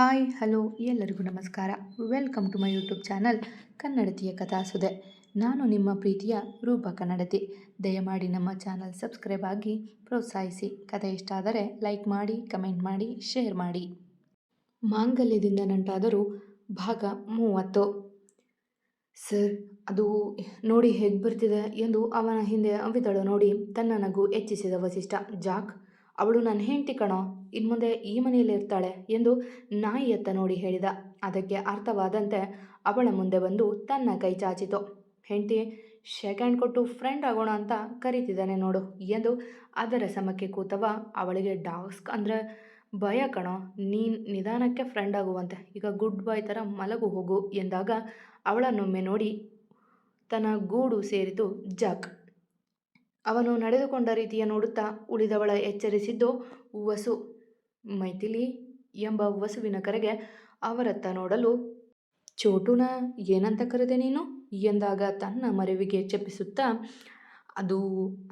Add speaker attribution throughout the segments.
Speaker 1: Hi, hello, ಎಲ್ಲರಿಗೂ ನಮಸ್ಕಾರ. Welcome to my YouTube channel ಕನ್ನಡತಿಯ ಕಥಾಸುದೆ. ನಾನು ನಿಮ್ಮ ಪ್ರೀತಿಯ ರೂಪ ಕನ್ನಡತಿ ದಯಮಾಡಿ ನಮ್ಮ ಚಾನಲ್ ಸಬ್ಸ್ಕ್ರೈಬ್ ಆಗಿ ಪ್ರೋತ್ಸಾಹಿಸಿ. ಕಥೆ ಇಷ್ಟ ಆದರೆ ಲೈಕ್ ಮಾಡಿ, ಕಮೆಂಟ್ ಮಾಡಿ, ಶೇರ್ ಮಾಡಿ. ಮಾಂಗಲ್ಯದಿಂದ ನಂಟಾದರೂ ಭಾಗ ಮೂವತ್ತು. ಸರ್, ಅದು ನೋಡಿ ಹೇಗೆ ಬರ್ತಿದೆ ಎಂದು ಅವನ ಹಿಂದೆ ಅವಿದಳು ನೋಡಿ ತನ್ನ ನಗು ಹೆಚ್ಚಿಸಿದ ವಸಿಷ್ಠ. ಜಾಕ್, ಅವಳು ನನ್ನ ಹೆಂಡತಿ ಕಣೋ. ಇನ್ಮುಂದೆ ಈ ಮನೆಯಲ್ಲಿ ಇರ್ತಾಳೆ ಎಂದು ನಾಯಿಯತ್ತ ನೋಡಿ ಹೇಳಿದ. ಅದಕ್ಕೆ ಅರ್ಥವಾದಂತೆ ಅವಳ ಮುಂದೆ ಬಂದು ತನ್ನ ಕೈ ಚಾಚಿತು. ಹೆಂಡತಿ ಶೇಕ್ ಕೊಟ್ಟು ಫ್ರೆಂಡ್ ಆಗೋಣ ಅಂತ ಕರೀತಿದ್ದಾನೆ ನೋಡು ಎಂದು ಅದರ ಸಮಕ್ಕೆ ಕೂತವ ಅವಳಿಗೆ ಡಾಸ್ಕ್ ಅಂದರೆ ಭಯ ಕಣೋ, ನೀನು ನಿಧಾನಕ್ಕೆ ಫ್ರೆಂಡ್ ಆಗುವಂತೆ. ಈಗ ಗುಡ್ ಬಾಯ್ ಥರ ಮಲಗು ಹೋಗು ಎಂದಾಗ ಅವಳನ್ನೊಮ್ಮೆ ನೋಡಿ ತನ್ನ ಗೂಡು ಸೇರಿತು ಜಾಕ್. ಅವನು ನಡೆದುಕೊಂಡ ರೀತಿಯ ನೋಡುತ್ತಾ ಉಳಿದವಳ ಎಚ್ಚರಿಸಿದ್ದು, ವಸು ಮೈಥಿಲಿ ಎಂಬ ವಸುವಿನ ಕರೆಗೆ ಅವರತ್ತ ನೋಡಲು, ಚೋಟುನ, ಏನಂತ ಕರೆದೆ ನೀನು? ಎಂದಾಗ ತನ್ನ ಮರವಿಗೆ ಚಪ್ಪಿಸುತ್ತಾ, ಅದು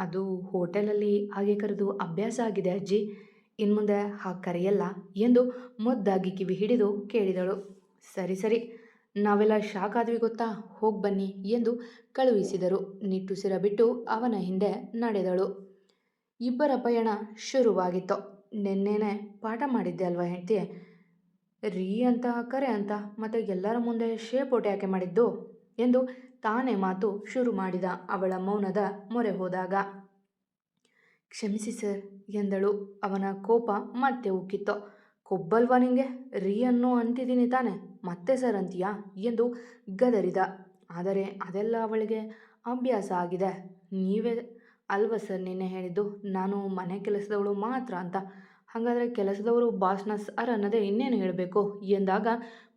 Speaker 1: ಅದು ಹೋಟೆಲಲ್ಲಿ ಹಾಗೆ ಕರೆದು ಅಭ್ಯಾಸ ಆಗಿದೆ ಅಜ್ಜಿ, ಇನ್ಮುಂದೆ ಹಾಗೆ ಕರೆಯಲ್ಲ ಎಂದು ಮುದ್ದಾಗಿ ಕಿವಿ ಹಿಡಿದು ಕೇಳಿದಳು. ಸರಿ ಸರಿ, ನಾವೆಲ್ಲ ಶಾಕ್ ಆದ್ವಿ ಗೊತ್ತಾ, ಹೋಗಿ ಬನ್ನಿ ಎಂದು ಕಳುಹಿಸಿದರು. ನಿಟ್ಟುಸಿರ ಬಿಟ್ಟು ಅವನ ಹಿಂದೆ ನಡೆದಳು. ಇಬ್ಬರ ಪಯಣ ಶುರುವಾಗಿತ್ತು. ನಿನ್ನೆನೆ ಪಾಠ ಮಾಡಿದ್ದೆ ಅಲ್ವಾ ಹೆಂಡತಿ? ರೀ ಅಂತ, ಕರೆ ಅಂತ, ಮತ್ತು ಎಲ್ಲರ ಮುಂದೆ ಶೇಪೋಟೆ ಯಾಕೆ ಮಾಡಿದ್ದು? ಎಂದು ತಾನೇ ಮಾತು ಶುರು ಮಾಡಿದ ಅವಳ ಮೌನದ ಮೊರೆ ಹೋದಾಗ. ಕ್ಷಮಿಸಿ ಸರ್, ಎಂದಳು. ಅವನ ಕೋಪ ಮತ್ತೆ ಉಕ್ಕಿತ್ತು. ಕೊಬ್ಬಲ್ವಾ ನಿಂಗೆ? ರೀ ಅನ್ನೋ ಅಂತಿದ್ದೀನಿ ತಾನೆ. ಮತ್ತೆ ಸರ್ ಅಂತೀಯಾ? ಎಂದು ಗದರಿದ. ಆದರೆ ಅದೆಲ್ಲ ಅವಳಿಗೆ ಅಭ್ಯಾಸ ಆಗಿದೆ. ನೀವೇ ಅಲ್ವ ಸರ್ ನಿನ್ನೆ ಹೇಳಿದ್ದು? ನಾನು ಮನೆ ಕೆಲಸದವಳು ಮಾತ್ರ ಅಂತ. ಹಾಗಾದರೆ ಕೆಲಸದವರು ಬಾಸ್ನ ಸರ್ ಅನ್ನದೇ ಇನ್ನೇನು ಹೇಳಬೇಕು? ಎಂದಾಗ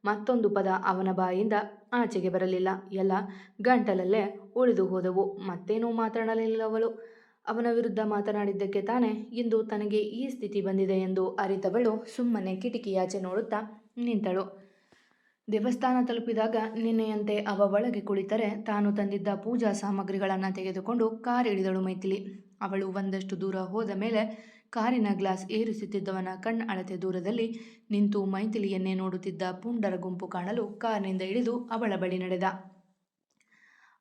Speaker 1: ಮತ್ತೊಂದು ಪದ ಅವನ ಬಾಯಿಂದ ಆಚೆಗೆ ಬರಲಿಲ್ಲ. ಎಲ್ಲ ಗಂಟಲಲ್ಲೇ ಉಳಿದು ಹೋದವು. ಮತ್ತೇನೂ ಮಾತನಾಡಲಿಲ್ಲವಳು ಅವನ ವಿರುದ್ಧ ಮಾತನಾಡಿದ್ದಕ್ಕೆ ತಾನೇ ಇಂದು ತನಗೆ ಈ ಸ್ಥಿತಿ ಬಂದಿದೆ ಎಂದು ಅರಿತವಳು ಸುಮ್ಮನೆ ಕಿಟಕಿಯಾಚೆ ನೋಡುತ್ತಾ ನಿಂತಳು. ದೇವಸ್ಥಾನ ತಲುಪಿದಾಗ ನಿನ್ನೆಯಂತೆ ಅವ ಒಳಗೆ ಕುಳಿತರೆ ತಾನು ತಂದಿದ್ದ ಪೂಜಾ ಸಾಮಗ್ರಿಗಳನ್ನು ತೆಗೆದುಕೊಂಡು ಕಾರ್ ಇಳಿದಳು ಮೈಥಿಲಿ. ಅವಳು ಒಂದಷ್ಟು ದೂರ ಹೋದ ಮೇಲೆ ಕಾರಿನ ಗ್ಲಾಸ್ ಏರಿಸುತ್ತಿದ್ದವನ ಕಣ್ಣು ಅಳತೆ ದೂರದಲ್ಲಿ ನಿಂತು ಮೈಥಿಲಿಯನ್ನೇ ನೋಡುತ್ತಿದ್ದ ಪುಂಡರ ಗುಂಪು ಕಾಣಲು ಕಾರಿನಿಂದ ಇಳಿದು ಅವಳ ಬಳಿ ನಡೆದ.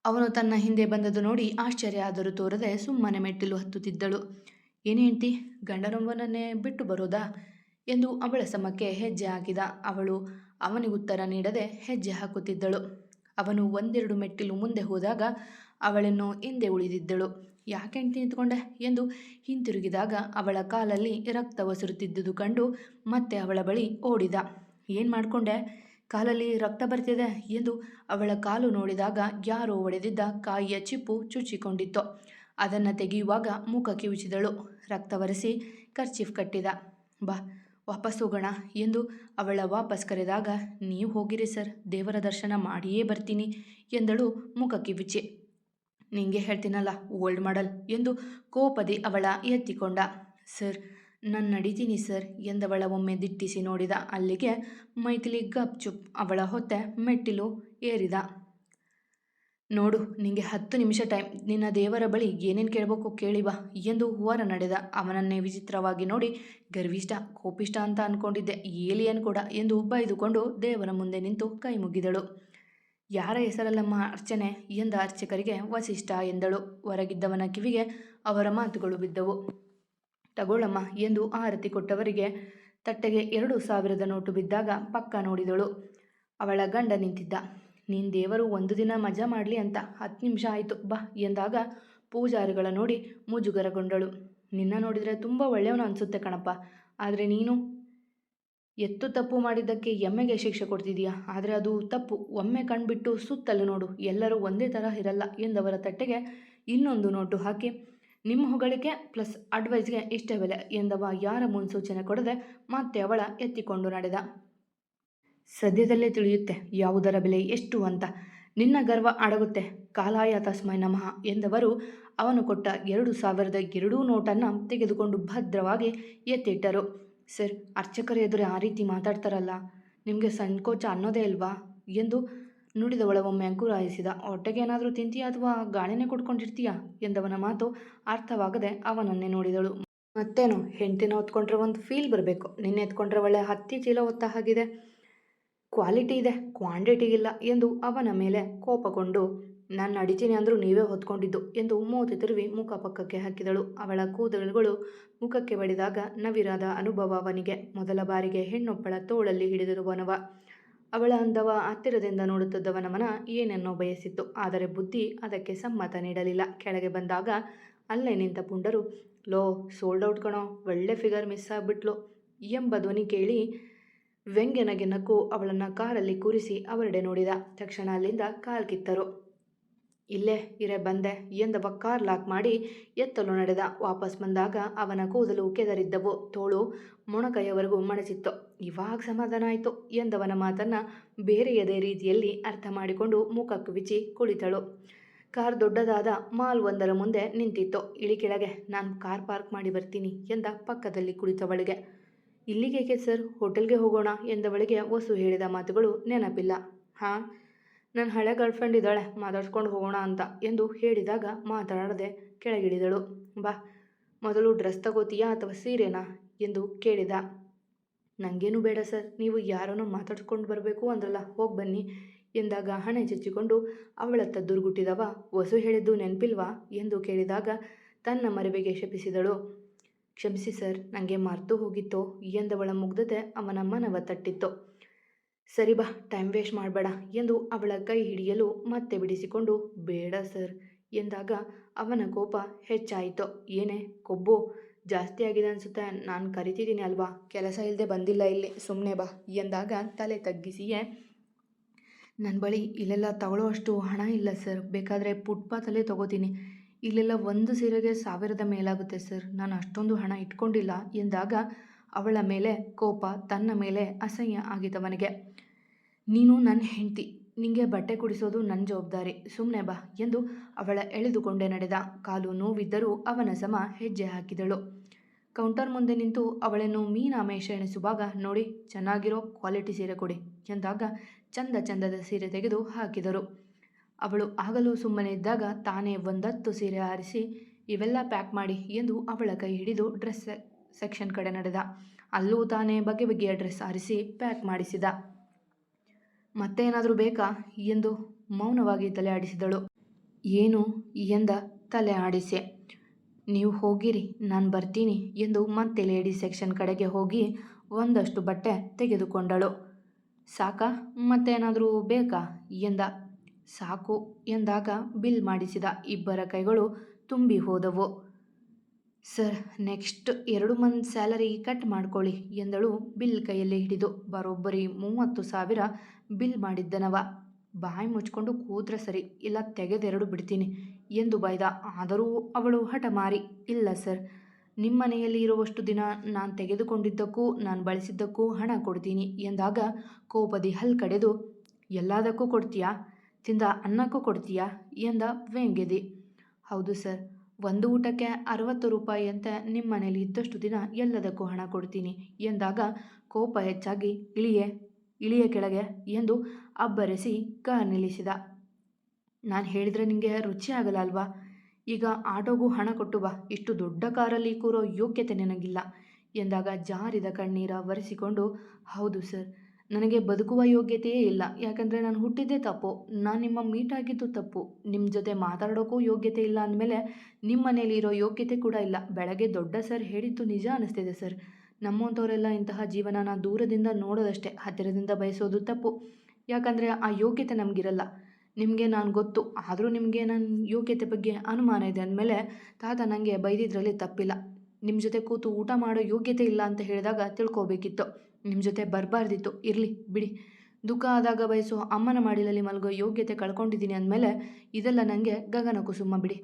Speaker 1: ಅವನು ತನ್ನ ಹಿಂದೆ ಬಂದದ್ದು ನೋಡಿ ಆಶ್ಚರ್ಯ ಆದರೂ ತೋರದೆ ಸುಮ್ಮನೆ ಮೆಟ್ಟಿಲು ಹತ್ತುತ್ತಿದ್ದಳು. ಏನೇಂಟಿ ಗಂಡನೊಬ್ಬನನ್ನೇ ಬಿಟ್ಟು ಬರೋದಾ ಎಂದು ಅವಳ ಸಮಕ್ಕೆ ಹೆಜ್ಜೆ ಹಾಕಿದ. ಅವಳು ಅವನಿಗುತ್ತರ ನೀಡದೆ ಹೆಜ್ಜೆ ಹಾಕುತ್ತಿದ್ದಳು. ಅವನು ಒಂದೆರಡು ಮೆಟ್ಟಿಲು ಮುಂದೆ ಹೋದಾಗ ಅವಳನ್ನು ಹಿಂದೆ ಉಳಿದಿದ್ದಳು. ಯಾಕೆ ನಿಂತ್ಕೊಂಡೆ ಎಂದು ಹಿಂತಿರುಗಿದಾಗ ಅವಳ ಕಾಲಲ್ಲಿ ರಕ್ತ ಒಸರುತ್ತಿದ್ದುದು ಕಂಡು ಮತ್ತೆ ಅವಳ ಬಳಿ ಓಡಿದ. ಏನು ಮಾಡಿಕೊಂಡೆ? ಕಾಲಲ್ಲಿ ರಕ್ತ ಬರ್ತಿದೆ ಎಂದು ಅವಳ ಕಾಲು ನೋಡಿದಾಗ ಯಾರೋ ಒಡೆದಿದ್ದ ಕಾಯಿಯ ಚಿಪ್ಪು ಚುಚ್ಚಿಕೊಂಡಿತ್ತು. ಅದನ್ನು ತೆಗೆಯುವಾಗ ಮುಖ ಕಿವುಚಿದಳು. ರಕ್ತ ಒರೆಸಿ ಕರ್ಚಿಫ್ ಕಟ್ಟಿದ. ಬಾ ವಾಪಸ್ ಹೋಗೋಣ ಎಂದು ಅವಳ ವಾಪಸ್ ಕರೆದಾಗ, ನೀವು ಹೋಗಿರಿ ಸರ್, ದೇವರ ದರ್ಶನ ಮಾಡಿಯೇ ಬರ್ತೀನಿ ಎಂದಳು ಮುಖ ಕಿವಿಚಿ ನಿಂಗೆ ಹೇಳ್ತೀನಲ್ಲ, ಓಲ್ಡ್ ಮಾಡಲ್ ಎಂದು ಕೋಪದೆ ಅವಳ ಎತ್ತಿಕೊಂಡ. ಸರ್, ನಾನು ನಡೀತೀನಿ ಸರ್ ಎಂದವಳ ಒಮ್ಮೆ ದಿಟ್ಟಿಸಿ ನೋಡಿದ. ಅಲ್ಲಿಗೆ ಮೈಥಿಲಿ ಗಪ್ ಚುಪ್ ಅವಳ ಹೊತ್ತೆ ಮೆಟ್ಟಿಲು ಏರಿದ. ನೋಡು, ನಿಂಗೆ ಹತ್ತು ನಿಮಿಷ ಟೈಮ್. ನಿನ್ನ ದೇವರ ಬಳಿ ಏನೇನು ಕೇಳಬೇಕು ಕೇಳಿ ಬಾ. ಎಂದು ಹೂವರ ನಡೆದ. ಅವನನ್ನೇ ವಿಚಿತ್ರವಾಗಿ ನೋಡಿ, ಗರ್ವಿಷ್ಠ ಕೋಪಿಷ್ಟ ಅಂತ ಅಂದ್ಕೊಂಡಿದ್ದೆ ಏಲಿಯನ್ ಕೂಡ ಎಂದು ಬೈದುಕೊಂಡು ದೇವರ ಮುಂದೆ ನಿಂತು ಕೈ ಮುಗಿದಳು. ಯಾರ ಹೆಸರಲ್ಲಮ್ಮ ಅರ್ಚನೆ? ಎಂದ ಅರ್ಚಕರಿಗೆ ವಸಿಷ್ಠ ಎಂದಳು. ಹೊರಗಿದ್ದವನ ಕಿವಿಗೆ ಅವರ ಮಾತುಗಳು ಬಿದ್ದವು. ತಗೊಳ್ಳಮ್ಮ ಎಂದು ಆರತಿ ಕೊಟ್ಟವರಿಗೆ ತಟ್ಟೆಗೆ ಎರಡು ಸಾವಿರದ ನೋಟು ಬಿದ್ದಾಗ ಪಕ್ಕ ನೋಡಿದಳು. ಅವಳ ಗಂಡ ನಿಂತಿದ್ದ. ನೀನು ದೇವರು ಒಂದು ದಿನ ಮಜಾ ಮಾಡಲಿ ಅಂತ ಹತ್ತು ನಿಮಿಷ ಆಯಿತು, ಬಾ ಎಂದಾಗ ಪೂಜಾರಿಗಳ ನೋಡಿ ಮುಜುಗರಗೊಂಡಳು. ನಿನ್ನ ನೋಡಿದರೆ ತುಂಬ ಒಳ್ಳೆಯವನು ಅನಿಸುತ್ತೆ ಕಣಪ್ಪ, ಆದರೆ ನೀನು ಎತ್ತು ತಪ್ಪು ಮಾಡಿದ್ದಕ್ಕೆ ಎಮ್ಮೆಗೆ ಶಿಕ್ಷೆ ಕೊಡ್ತಿದೀಯಾ? ಆದರೆ ಅದು ತಪ್ಪು. ಒಮ್ಮೆ ಕಣ್ಬಿಟ್ಟು ಸುತ್ತಲು ನೋಡು, ಎಲ್ಲರೂ ಒಂದೇ ಥರ ಇರಲ್ಲ ಎಂದವರ ತಟ್ಟೆಗೆ ಇನ್ನೊಂದು ನೋಟು ಹಾಕಿ, ನಿಮ್ಮ ಹೊಗಳಿಕೆ ಪ್ಲಸ್ ಅಡ್ವೈಸ್ಗೆ ಇಷ್ಟೇ ಬೆಲೆ ಎಂದವ ಯಾರ ಮುನ್ಸೂಚನೆ ಕೊಡದೆ ಮತ್ತೆ ಅವಳ ಎತ್ತಿಕೊಂಡು ನಡೆದ. ಸದ್ಯದಲ್ಲೇ ತಿಳಿಯುತ್ತೆ ಯಾವುದರ ಬೆಲೆ ಎಷ್ಟು ಅಂತ. ನಿನ್ನ ಗರ್ವ ಅಡಗುತ್ತೆ. ಕಾಲಾಯ ತಸ್ಮೈ ನಮಃ ಎಂದವರು ಅವನು ಕೊಟ್ಟ ಎರಡು ಸಾವಿರದ ಎರಡೂ ನೋಟನ್ನು ತೆಗೆದುಕೊಂಡು ಭದ್ರವಾಗಿ ಎತ್ತಿಟ್ಟರು. ಸರ್, ಅರ್ಚಕರ ಎದುರು ಆ ರೀತಿ ಮಾತಾಡ್ತಾರಲ್ಲ, ನಿಮಗೆ ಸಂಕೋಚ ಅನ್ನೋದೇ ಇಲ್ವಾ ಎಂದು ನುಡಿದವಳ ಒಮ್ಮೆ ಅಂಕುರಾಯಿಸಿದ. ಹೊಟ್ಟೆಗೆ ಏನಾದರೂ ತಿಂತೀಯ ಅಥವಾ ಗಾಳಿನೇ ಕೊಟ್ಕೊಂಡಿರ್ತೀಯಾ ಎಂದವನ ಮಾತು ಅರ್ಥವಾಗದೆ ಅವನನ್ನೇ ನೋಡಿದಳು. ಮತ್ತೇನು, ಹೆಂಡತಿನ ಹೊತ್ಕೊಂಡ್ರೆ ಒಂದು ಫೀಲ್ ಬರಬೇಕು. ನಿನ್ನೆ ಎತ್ಕೊಂಡ್ರೆ ಒಳ್ಳೆ ಹತ್ತಿ ಚೀಲ ಹೊತ್ತ ಹಾಗಿದೆ. ಕ್ವಾಲಿಟಿ ಇದೆ, ಕ್ವಾಂಟಿಟಿ ಇಲ್ಲ ಎಂದು ಅವನ ಮೇಲೆ ಕೋಪಗೊಂಡು ನಾನು ನಡಿತೀನಿ ಅಂದರೂ ನೀವೇ ಹೊತ್ಕೊಂಡಿದ್ದು ಎಂದು ಮೂತಿ ತಿರುವಿ ಮುಖ ಪಕ್ಕಕ್ಕೆ ಹಾಕಿದಳು. ಅವಳ ಕೂದಲುಗಳು ಮುಖಕ್ಕೆ ಬಡಿದಾಗ ನವಿರಾದ ಅನುಭವ ಅವನಿಗೆ. ಮೊದಲ ಬಾರಿಗೆ ಹೆಣ್ಣೊಬ್ಬಳ ತೋಳಲ್ಲಿ ಹಿಡಿದಿರುವನವ ಅವಳ ಅಂದವ ಹತ್ತಿರದಿಂದ ನೋಡುತ್ತಿದ್ದವನ ಮನ ಏನನ್ನೋ ಬಯಸಿತ್ತು. ಆದರೆ ಬುದ್ಧಿ ಅದಕ್ಕೆ ಸಮ್ಮತ ನೀಡಲಿಲ್ಲ. ಕೆಳಗೆ ಬಂದಾಗ ಅಲ್ಲೇ ನಿಂತ ಪುಂಡರು, ಲೋ, ಸೋಲ್ಡ್ ಔಟ್ ಕಣೋ, ಒಳ್ಳೆ ಫಿಗರ್ ಮಿಸ್ ಆಗಿಬಿಟ್ಲು ಎಂಬ ಧ್ವನಿ ಕೇಳಿ ವ್ಯಂಗ್ಯನಗೆ ನಕ್ಕು ಅವಳನ್ನು ಕಾರಲ್ಲಿ ಕೂರಿಸಿ ಅವರೆಡೆ ನೋಡಿದ. ತಕ್ಷಣ ಅಲ್ಲಿಂದ ಕಾಲ್ ಕಿತ್ತರು. ಇಲ್ಲೇ ಇರೆ ಬಂದೆ ಎಂದವ ಕಾರ್ ಲಾಕ್ ಮಾಡಿ ಎತ್ತಲು ನಡೆದ. ವಾಪಸ್ ಬಂದಾಗ ಅವನ ಕೂದಲು ಕೆದರಿದ್ದವು. ತೋಳು ಮೊಣಕೈಯವರೆಗೂ ಮಣಸಿತ್ತು. ಇವಾಗ ಸಮಾಧಾನ ಆಯಿತು ಎಂದವನ ಮಾತನ್ನು ಬೇರೆಯದೇ ರೀತಿಯಲ್ಲಿ ಅರ್ಥ ಮಾಡಿಕೊಂಡು ಮುಖಕ್ಕೆ ಬಿಚ್ಚಿ ಕುಳಿತಳು. ಕಾರ್ ದೊಡ್ಡದಾದ ಮಾಲ್ ಒಂದರ ಮುಂದೆ ನಿಂತಿತ್ತು. ಇಳಿಕೆಳಗೆ ನಾನು ಕಾರ್ ಪಾರ್ಕ್ ಮಾಡಿ ಬರ್ತೀನಿ ಎಂದ ಪಕ್ಕದಲ್ಲಿ ಕುಳಿತವಳಿಗೆ. ಇಲ್ಲಿಗೇಕೆ ಸರ್? ಹೋಟೆಲ್ಗೆ ಹೋಗೋಣ ಎಂದವಳಿಗೆ ವಸು ಹೇಳಿದ ಮಾತುಗಳು ನೆನಪಿಲ್ಲ. ಹಾಂ ನನ್ನ ಹಳೆ ಗರ್ಲ್ಫ್ರೆಂಡ್ ಇದ್ದಾಳೆ, ಮಾತಾಡ್ಸ್ಕೊಂಡು ಹೋಗೋಣ ಅಂತ ಎಂದು ಹೇಳಿದಾಗ ಮಾತಾಡದೆ ಕೆಳಗಿಳಿದಳು. ಬಾ, ಮೊದಲು ಡ್ರೆಸ್ ತಗೋತೀಯಾ ಅಥವಾ ಸೀರೆನಾ? ಎಂದು ಕೇಳಿದ. ನನಗೇನು ಬೇಡ ಸರ್, ನೀವು ಯಾರನ್ನು ಮಾತಾಡ್ಸ್ಕೊಂಡು ಬರಬೇಕು ಅಂದ್ರಲ್ಲ, ಹೋಗಿ ಬನ್ನಿ ಎಂದಾಗ ಹಣೆ ಚಚ್ಚಿಕೊಂಡು ಅವಳತ್ತ ದುರ್ಗುಟ್ಟಿದವ. ವಸು ಹೇಳಿದ್ದು ನೆನಪಿಲ್ವಾ? ಎಂದು ಕೇಳಿದಾಗ ತನ್ನ ಮರವಿಗೆ ಶಪಿಸಿದಳು. ಕ್ಷಮಿಸಿ ಸರ್ ನನಗೆ ಮರ್ತು ಹೋಗಿತ್ತೋ? ಎಂದವಳ ಮುಗ್ಧತೆ ಅವನ ಮನವ ತಟ್ಟಿತ್ತು. ಸರಿ ಬಾ ಟೈಮ್ ವೇಸ್ಟ್ ಮಾಡಬೇಡ ಎಂದು ಅವಳ ಕೈ ಹಿಡಿಯಲು ಮತ್ತೆ ಬಿಡಿಸಿಕೊಂಡು, ಬೇಡ ಸರ್ ಎಂದಾಗ ಅವನ ಕೋಪ ಹೆಚ್ಚಾಯಿತು. ಏನೇ, ಕೊಬ್ಬು ಜಾಸ್ತಿ ಆಗಿದೆ ಅನಿಸುತ್ತೆ, ನಾನು ಕರಿತಿದ್ದೀನಿ ಅಲ್ವಾ? ಕೆಲಸ ಇಲ್ಲದೆ ಬಂದಿಲ್ಲ ಇಲ್ಲಿ ಸುಮ್ಮನೆ ಬಾ ಎಂದಾಗ ತಲೆ ತಗ್ಗಿಸಿಯೇ ನನ್ನ ಬಳಿ ಇಲ್ಲೆಲ್ಲ ತಗೊಳ್ಳೋ ಅಷ್ಟು ಹಣ ಇಲ್ಲ ಸರ್, ಬೇಕಾದರೆ ಫುಟ್ಪಾತಲ್ಲೇ ತಗೋತೀನಿ. ಇಲ್ಲೆಲ್ಲ ಒಂದು ಸೀರೆಗೆ ಸಾವಿರದ ಮೇಲಾಗುತ್ತೆ ಸರ್. ನಾನು ಅಷ್ಟೊಂದು ಹಣ ಇಟ್ಕೊಂಡಿಲ್ಲ ಎಂದಾಗ ಅವಳ ಮೇಲೆ ಕೋಪ, ತನ್ನ ಮೇಲೆ ಅಸಹ್ಯ ಆಗಿದ್ದವನಿಗೆ. ನೀನು ನನ್ನ ಹೆಂಡತಿ, ನಿಂಗೆ ಬಟ್ಟೆ ಕುಡಿಸೋದು ನನ್ನ ಜವಾಬ್ದಾರಿ ಸುಮ್ಮನೆ ಬಾ ಎಂದು ಅವಳ ಎಳೆದುಕೊಂಡೇ ನಡೆದ. ಕಾಲು ನೋವಿದ್ದರೂ ಅವನ ಸಮ ಹೆಜ್ಜೆ ಹಾಕಿದಳು. ಕೌಂಟರ್ ಮುಂದೆ ನಿಂತು ಅವಳನ್ನು ಮೀನಾಮೇಷ ಎಣಿಸುವಾಗ, ನೋಡಿ, ಚೆನ್ನಾಗಿರೋ ಕ್ವಾಲಿಟಿ ಸೀರೆ ಕೊಡಿ ಎಂದಾಗ ಚಂದ ಚಂದದ ಸೀರೆ ತೆಗೆದು ಹಾಕಿದರು. ಅವಳು ಆಗಲೂ ಸುಮ್ಮನೆ ಇದ್ದಾಗ ತಾನೇ ಒಂದತ್ತು ಸೀರೆ ಆರಿಸಿ ಇವೆಲ್ಲ ಪ್ಯಾಕ್ ಮಾಡಿ ಎಂದು ಅವಳ ಕೈ ಹಿಡಿದು ಡ್ರೆಸ್ ಸೆಕ್ಷನ್ ಕಡೆ ನಡೆದ. ಅಲ್ಲೂ ತಾನೇ ಬಗೆ ಬಗೆಯ ಡ್ರೆಸ್ ಆರಿಸಿ ಪ್ಯಾಕ್ ಮಾಡಿಸಿದ. ಮತ್ತೇನಾದರೂ ಬೇಕಾ? ಎಂದು ಮೌನವಾಗಿ ತಲೆ ಆಡಿಸಿದಳು. ಏನು? ಎಂದ ತಲೆ ಆಡಿಸೆ. ನೀವು ಹೋಗಿರಿ, ನಾನು ಬರ್ತೀನಿ ಎಂದು ಮತ್ತೆ ಲೇಡಿ ಸೆಕ್ಷನ್ ಕಡೆಗೆ ಹೋಗಿ ಒಂದಷ್ಟು ಬಟ್ಟೆ ತೆಗೆದುಕೊಂಡಳು. ಸಾಕಾ? ಮತ್ತೇನಾದರೂ ಬೇಕಾ? ಎಂದ ಸಾಕು ಎಂದಾಗ ಬಿಲ್ ಮಾಡಿಸಿದ ಇಬ್ಬರ ಕೈಗಳು ತುಂಬಿ ಹೋದವು. ಸರ್, ನೆಕ್ಸ್ಟ್ ಎರಡು ಮಂತ್ ಸ್ಯಾಲರಿ ಕಟ್ ಮಾಡ್ಕೊಳ್ಳಿ ಎಂದಳು ಬಿಲ್ ಕೈಯಲ್ಲಿ ಹಿಡಿದು. ಬರೋಬ್ಬರಿ ಮೂವತ್ತು ಸಾವಿರ ಬಿಲ್ ಮಾಡಿದ್ದನವ. ಬಾಯಿ ಮುಚ್ಕೊಂಡು ಕೂತ್ರೆ ಸರಿ, ಇಲ್ಲ ತೆಗೆದೆರಡು ಬಿಡ್ತೀನಿ ಎಂದು ಬೈದ. ಆದರೂ ಅವಳು ಹಠಮಾರಿ, ಇಲ್ಲ ಸರ್ ನಿಮ್ಮ ಮನೆಯಲ್ಲಿ ಇರುವಷ್ಟು ದಿನ ನಾನು ತೆಗೆದುಕೊಂಡಿದ್ದಕ್ಕೂ, ನಾನು ಬಳಸಿದ್ದಕ್ಕೂ ಹಣ ಕೊಡ್ತೀನಿ ಎಂದಾಗ ಕೋಪದಿ ಹಲ್ ಕಡೆದು, ಎಲ್ಲದಕ್ಕೂ ಕೊಡ್ತೀಯಾ? ತಿಂದ ಅನ್ನಕ್ಕೂ ಕೊಡ್ತೀಯಾ ಎಂದ ವ್ಯಂಗ್ಯದಿ ಹೌದು ಸರ್, ಒಂದು ಊಟಕ್ಕೆ ಅರವತ್ತು ರೂಪಾಯಿ ಅಂತ ನಿಮ್ಮ ಮನೇಲಿ ಇದ್ದಷ್ಟು ದಿನ ಎಲ್ಲದಕ್ಕೂ ಹಣ ಕೊಡ್ತೀನಿ ಎಂದಾಗ ಕೋಪ ಹೆಚ್ಚಾಗಿ ಇಳಿಯೇ, ಇಳಿಯ ಕೆಳಗೆ ಎಂದು ಅಬ್ಬರಿಸಿ ಕಾರ್ ನಿಲ್ಲಿಸಿದ. ನಾನು ಹೇಳಿದರೆ ನಿಮಗೆ ರುಚಿ ಆಗಲ್ಲ ಅಲ್ವಾ? ಈಗ ಆಟೋಗೂ ಹಣ ಕೊಟ್ಟು ಬಾ, ಇಷ್ಟು ದೊಡ್ಡ ಕಾರಲ್ಲಿ ಕೂರೋ ಯೋಗ್ಯತೆ ನನಗಿಲ್ಲ ಎಂದಾಗ ಜಾರಿದ ಕಣ್ಣೀರ ಒರೆಸಿಕೊಂಡು, ಹೌದು ಸರ್ ನನಗೆ ಬದುಕುವ ಯೋಗ್ಯತೆಯೇ ಇಲ್ಲ. ಯಾಕಂದರೆ ನಾನು ಹುಟ್ಟಿದ್ದೇ ತಪ್ಪು, ನಾನು ನಿಮ್ಮ ಮೀಟ್ ಆಗಿದ್ದು ತಪ್ಪು ನಿಮ್ಮ ಜೊತೆ ಮಾತಾಡೋಕ್ಕೂ ಯೋಗ್ಯತೆ ಇಲ್ಲ ಅಂದಮೇಲೆ ನಿಮ್ಮ ಮನೇಲಿ ಇರೋ ಯೋಗ್ಯತೆ ಕೂಡ ಇಲ್ಲ. ಬೆಳಗ್ಗೆ ದೊಡ್ಡ ಸರ್ ಹೇಳಿದ್ದು ನಿಜ ಅನಿಸ್ತಿದೆ ಸರ್. ನಮ್ಮಂಥವರೆಲ್ಲ ಇಂತಹ ಜೀವನನ ದೂರದಿಂದ ನೋಡೋದಷ್ಟೇ, ಹತ್ತಿರದಿಂದ ಬಯಸೋದು ತಪ್ಪು. ಯಾಕಂದರೆ ಆ ಯೋಗ್ಯತೆ ನಮಗಿರಲ್ಲ. ನಿಮಗೆ ನಾನು ಗೊತ್ತು, ಆದರೂ ನಿಮಗೆ ನನ್ನ ಯೋಗ್ಯತೆ ಬಗ್ಗೆ ಅನುಮಾನ ಇದೆ ಅಂದಮೇಲೆ ತಾತ ನನಗೆ ಬೈದಿದ್ರಲ್ಲಿ ತಪ್ಪಿಲ್ಲ. ನಿಮ್ಮ ಜೊತೆ ಕೂತು ಊಟ ಮಾಡೋ ಯೋಗ್ಯತೆ ಇಲ್ಲ ಅಂತ ಹೇಳಿದಾಗ ತಿಳ್ಕೊಬೇಕಿತ್ತು. ನಿಮ್ಮ ಜೊತೆ ಬರಬಾರ್ದಿತ್ತು. ಇರಲಿ, ಬಿಡಿ. ದುಃಖ ಆದಾಗ ಬಯಸೋ ಅಮ್ಮನ ಮಾಡಿಲಲ್ಲಿ ಮಲಗೋ ಯೋಗ್ಯತೆ ಕಳ್ಕೊಂಡಿದ್ದೀನಿ ಅಂದಮೇಲೆ ಇದೆಲ್ಲ ನನಗೆ ಗಗನ ಕುಸುಮ, ಬಿಡಿ.